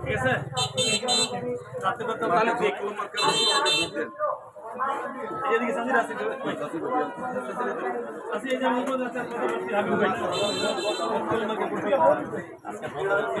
ঠিক আছে তাহলে দেখলাম এদিকে সঞ্জিত আছে আছে এই যে মুখ আছে আমি ভাই আজকে বলা আছে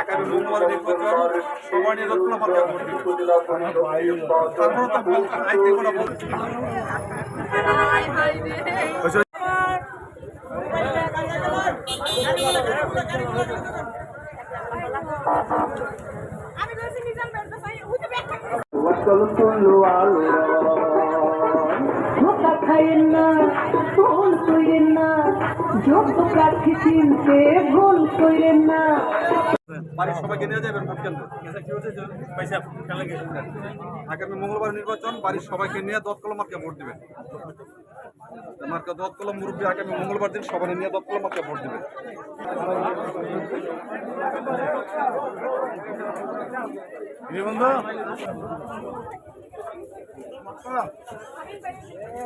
আগামী মঙ্গলবার নির্বাচন তো আমি বলছি নিজাম বেরতে চাই। হইতে ব্যাখ্যা ধোকা না ভুল কইরেন না যোগ্য প্রার্থী চিনতে ভুল কইরেন না। বাড়ির সবাইকে নিয়ে যাবেন ভোট কেন্দ্র। আগামী মঙ্গলবার নির্বাচন বাড়ির সবাইকে নিয়ে দত্তকলম মার্কে ভোট দিবেন। মার্কা দত্তকলম মুরব্বী আগামী মঙ্গলবার দিন সবাই নিয়ে দত্তকলম মার্কে ভোট দিবেন। বন্ধু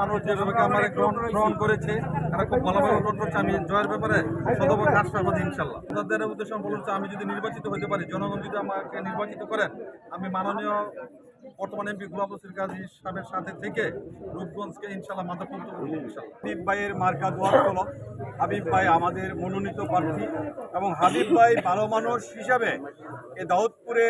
মানুষ যেভাবে গ্রহণ গ্রহণ করেছে খুব ভালোভাবে আমি জয়ের ব্যাপারে ইনশাল্লাহ। তাদের উদ্দেশ্য আমি যদি নির্বাচিত হতে পারি, জনগণ যদি আমাকে নির্বাচিত করেন, আমি মাননীয় বর্তমান এমপি গুলাব নসির গাজী সাহেবের সাথে থেকে রূপগঞ্জকে ইনশাল্লাহ মাথা করব হাবিব ভাইয়ের মার্কা দোয়ার হল হাবিব ভাই আমাদের মনোনীত প্রার্থী এবং হাবিব ভাই ভালো মানুষ হিসাবে এ দাউদপুরে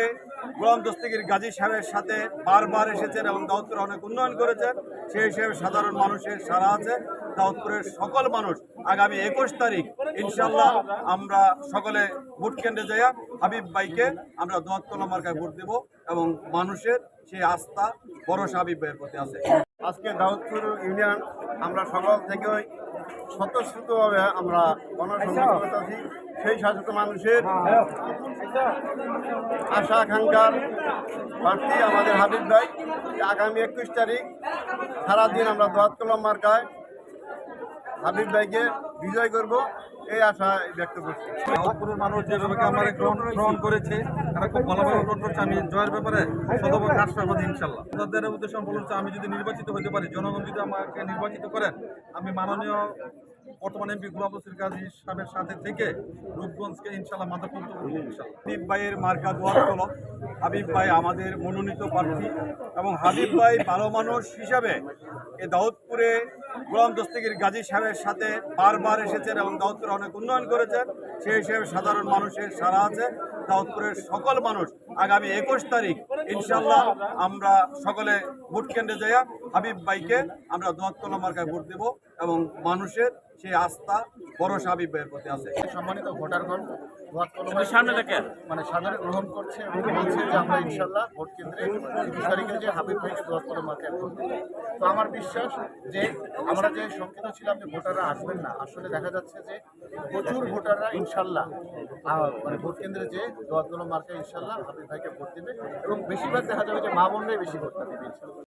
গোলাম দস্তগীর গাজী সাহেবের সাথে বারবার এসেছেন এবং দাউদপুরে অনেক উন্নয়ন করেছেন। সেই হিসেবে সাধারণ মানুষের সারা আছে। দাউদপুরের সকল মানুষ আগামী একুশ তারিখ, ইনশাল্লাহ আমরা সকলে ভোট কেন্দ্রে যাইয়া হাবিব ভাইকে আমরা দোয়াতলা মার্কায় ভোট দেব এবং মানুষের সেই আস্থা, ভরসা হাবিব ভাইয়ের প্রতি আছে। আজকে দাউদপুর ইউনিয়ন, আমরা সকল থেকেই স্বতঃস্ফূর্তভাবে আমরা গণসংযোগ সেই সাধারণ মানুষের আশা আকাঙ্ক্ষার প্রার্থী আমাদের হাবিব ভাই আগামী একুশ তারিখ সারাদিন আমরা দোয়াত কলম মার্কায় হাবিব ভাইকে বিজয় করব এই আশা ব্যক্ত করছি। নাগপুরের মানুষ যেভাবে আমার গ্রহণ গ্রহণ করেছে তারা খুব ভালোভাবে গ্রহণ করছে। আমি জয়ের ব্যাপারে ইনশাল্লাহ। তাদের উদ্দেশ্য বলছে আমি যদি নির্বাচিত হতে পারি জনগণ যদি আমাকে নির্বাচিত করেন আমি মাননীয় বর্তমান এমপি গুলাব নসির গাজী সাহেবের সাথে থেকে রূপগঞ্জকে ইনশাল্লাহ মাথা পর্যন্ত করব ইনশাল্লাহ। হাবিব ভাইয়ের মার্কা দোয়ার কলম হাবিব ভাই আমাদের মনোনীত প্রার্থী এবং হাবিব ভাই ভালো মানুষ হিসাবে এ দাউদপুরে গোলাম দস্তগীর গাজী সাহেবের সাথে বারবার এসেছেন এবং দাউদপুরে অনেক উন্নয়ন করেছেন। সেই হিসেবে সাধারণ মানুষের সারা আছে। দাউদপুরের সকল মানুষ আগামী একুশ তারিখ ইনশাল্লাহ আমরা সকলে ভোট কেন্দ্রে যাইয়া হাবিব ভাইকে আমরা দোয়াতলা মার্কায় ভোট দেব এবং মানুষের সেই আস্থা ভরসা হাবিব ভাইয়ের প্রতি আছে। সম্মানিত ভোটারগণ ভোট কলমের মানে সাদরে গ্রহণ করছে এবং বলছে যে আমরা ইনশাল্লাহ ভোট কেন্দ্রে একুশ তারিখে যে হাবিব ভাইকে দোয়াত কলম মার্কায় ভোট দেব। তো আমার বিশ্বাস যে আমরা যে শঙ্কিত ছিলাম যে ভোটাররা আসবেন না আসলে দেখা যাচ্ছে যে প্রচুর ভোটাররা ইনশাল্লাহ মানে ভোট কেন্দ্রে যে দোয়াত কলম মার্কায় ইনশাল্লাহ হাবিব ভাইকে ভোট দেবে এবং বেশিরভাগ দেখা যাবে যে মা বোনরাই বেশি ভোটটা দেবে ইনশাল্লাহ